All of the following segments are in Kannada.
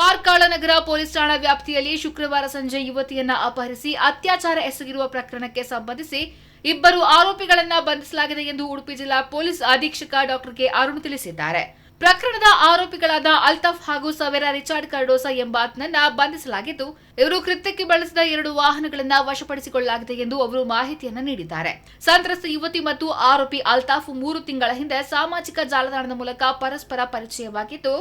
ಕಾರ್ಕಳ ನಗರ ಪೊಲೀಸ್ ಠಾಣಾ ವ್ಯಾಪ್ತಿಯಲ್ಲಿ ಶುಕ್ರವಾರ ಸಂಜೆ ಯುವತಿಯನ್ನ ಅಪಹರಿಸಿ ಅತ್ಯಾಚಾರ ಎಸಗಿರುವ ಪ್ರಕರಣಕ್ಕೆ ಸಂಬಂಧಿಸಿ ಇಬ್ಬರು ಆರೋಪಿಗಳನ್ನ ಬಂಧಿಸಲಾಗಿದೆ ಎಂದು ಉಡುಪಿ ಜಿಲ್ಲಾ ಪೊಲೀಸ್ ಅಧೀಕ್ಷಕ ಡಾಕ್ಟರ್ ಕೆ ಅರುಣ್ ತಿಳಿಸಿದ್ದಾರೆ. ಪ್ರಕರಣದ ಆರೋಪಿಗಳಾದ ಅಲ್ತಾಫ್ ಹಾಗೂ ಸವೆರಾ ರಿಚಾರ್ಡ್ ಕಾರ್ಡೋಸಾ ಎಂಬಾತನನ್ನ ಬಂಧಿಸಲಾಗಿದ್ದು, ಇವರು ಕೃತ್ಯಕ್ಕೆ ಬಳಸಿದ ಎರಡು ವಾಹನಗಳನ್ನ ವಶಪಡಿಸಿಕೊಳ್ಳಲಾಗಿದೆ ಎಂದು ಅವರು ಮಾಹಿತಿಯನ್ನು ನೀಡಿದ್ದಾರೆ. ಸಂತ್ರಸ್ತ ಯುವತಿ ಮತ್ತು ಆರೋಪಿ ಅಲ್ತಾಫ್ ಮೂರು ತಿಂಗಳ ಹಿಂದೆ ಸಾಮಾಜಿಕ ಜಾಲತಾಣದ ಮೂಲಕ ಪರಸ್ಪರ ಪರಿಚಯವಾಗಿದ್ದು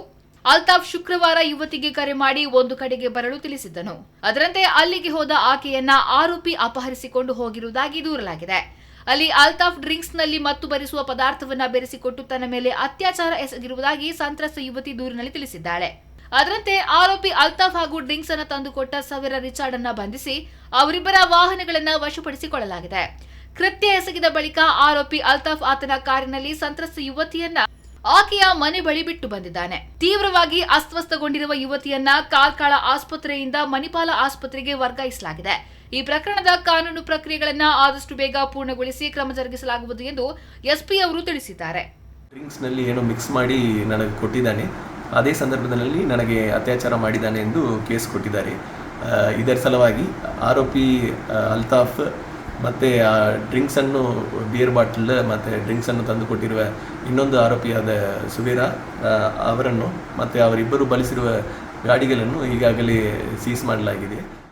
ಅಲ್ತಾಫ್ ಶುಕ್ರವಾರ ಯುವತಿಗೆ ಕರೆ ಮಾಡಿ ಒಂದು ಕಡೆಗೆ ಬರಲು ತಿಳಿಸಿದ್ದನು. ಅದರಂತೆ ಅಲ್ಲಿಗೆ ಹೋದ ಆಕೆಯನ್ನ ಆರೋಪಿ ಅಪಹರಿಸಿಕೊಂಡು ಹೋಗಿರುವುದಾಗಿ ದೂರಲಾಗಿದೆ. ಅಲ್ಲಿ ಅಲ್ತಾಫ್ ಡ್ರಿಂಕ್ಸ್ನಲ್ಲಿ ಮತ್ತು ಬರಿಸುವ ಪದಾರ್ಥವನ್ನ ಬೆರೆಸಿಕೊಟ್ಟು ತನ್ನ ಮೇಲೆ ಅತ್ಯಾಚಾರ ಎಸಗಿರುವುದಾಗಿ ಸಂತ್ರಸ್ತ ಯುವತಿ ದೂರಿನಲ್ಲಿ ತಿಳಿಸಿದ್ದಾಳೆ. ಅದರಂತೆ ಆರೋಪಿ ಅಲ್ತಾಫ್ ಹಾಗೂ ಡ್ರಿಂಕ್ಸ್ ಅನ್ನು ತಂದುಕೊಟ್ಟ ಸವಿರ ರಿಚಾರ್ಡ್ ಅನ್ನ ಬಂಧಿಸಿ ಅವರಿಬ್ಬರ ವಾಹನಗಳನ್ನ ವಶಪಡಿಸಿಕೊಳ್ಳಲಾಗಿದೆ. ಕೃತ್ಯ ಎಸಗಿದ ಬಳಿಕ ಆರೋಪಿ ಅಲ್ತಾಫ್ ಆತನ ಕಾರಿನಲ್ಲಿ ಸಂತ್ರಸ್ತ ಯುವತಿಯನ್ನ ಆಕೆಯ ಮನೆ ಬಳಿ ಬಿಟ್ಟು ಬಂದಿದ್ದಾನೆ. ತೀವ್ರವಾಗಿ ಅಸ್ವಸ್ಥಗೊಂಡಿರುವ ಯುವತಿಯನ್ನ ಕಾರ್ಕಳ ಆಸ್ಪತ್ರೆಯಿಂದ ಮಣಿಪಾಲ ಆಸ್ಪತ್ರೆಗೆ ವರ್ಗಾಯಿಸಲಾಗಿದೆ. ಈ ಪ್ರಕರಣದ ಕಾನೂನು ಪ್ರಕ್ರಿಯೆಗಳನ್ನ ಆದಷ್ಟು ಬೇಗ ಪೂರ್ಣಗೊಳಿಸಿ ಕ್ರಮ ಜರುಗಿಸಲಾಗುವುದು ಎಂದು ಎಸ್ಪಿ ಅವರು ತಿಳಿಸಿದ್ದಾರೆ. ಡ್ರಿಂಕ್ಸ್ನಲ್ಲಿ ಏನೋ ಮಿಕ್ಸ್ ಮಾಡಿ ನನಗೆ ಕೊಟ್ಟಿದ್ದಾನೆ. ಅದೇ ಸಂದರ್ಭದಲ್ಲಿ ನನಗೆ ಅತ್ಯಾಚಾರ ಮಾಡಿದ್ದಾನೆ ಎಂದು ಕೇಸ್ ಕೊಟ್ಟಿದ್ದಾರೆ. ಇದರ ಸಲುವಾಗಿ ಆರೋಪಿ ಅಲ್ತಾಫ್ ಮತ್ತು, ಆ ಡ್ರಿಂಕ್ಸನ್ನು ಬಿಯರ್ ಬಾಟಲ್ ಮತ್ತು ಡ್ರಿಂಕ್ಸನ್ನು ತಂದು ಕೊಟ್ಟಿರುವ ಇನ್ನೊಂದು ಆರೋಪಿಯಾದ ಸುವೀರ ಅವರನ್ನು ಮತ್ತು ಅವರಿಬ್ಬರು ಬಳಸಿರುವ ಗಾಡಿಗಳನ್ನು ಈಗಾಗಲೇ ಸೀಸ್ ಮಾಡಲಾಗಿದೆ.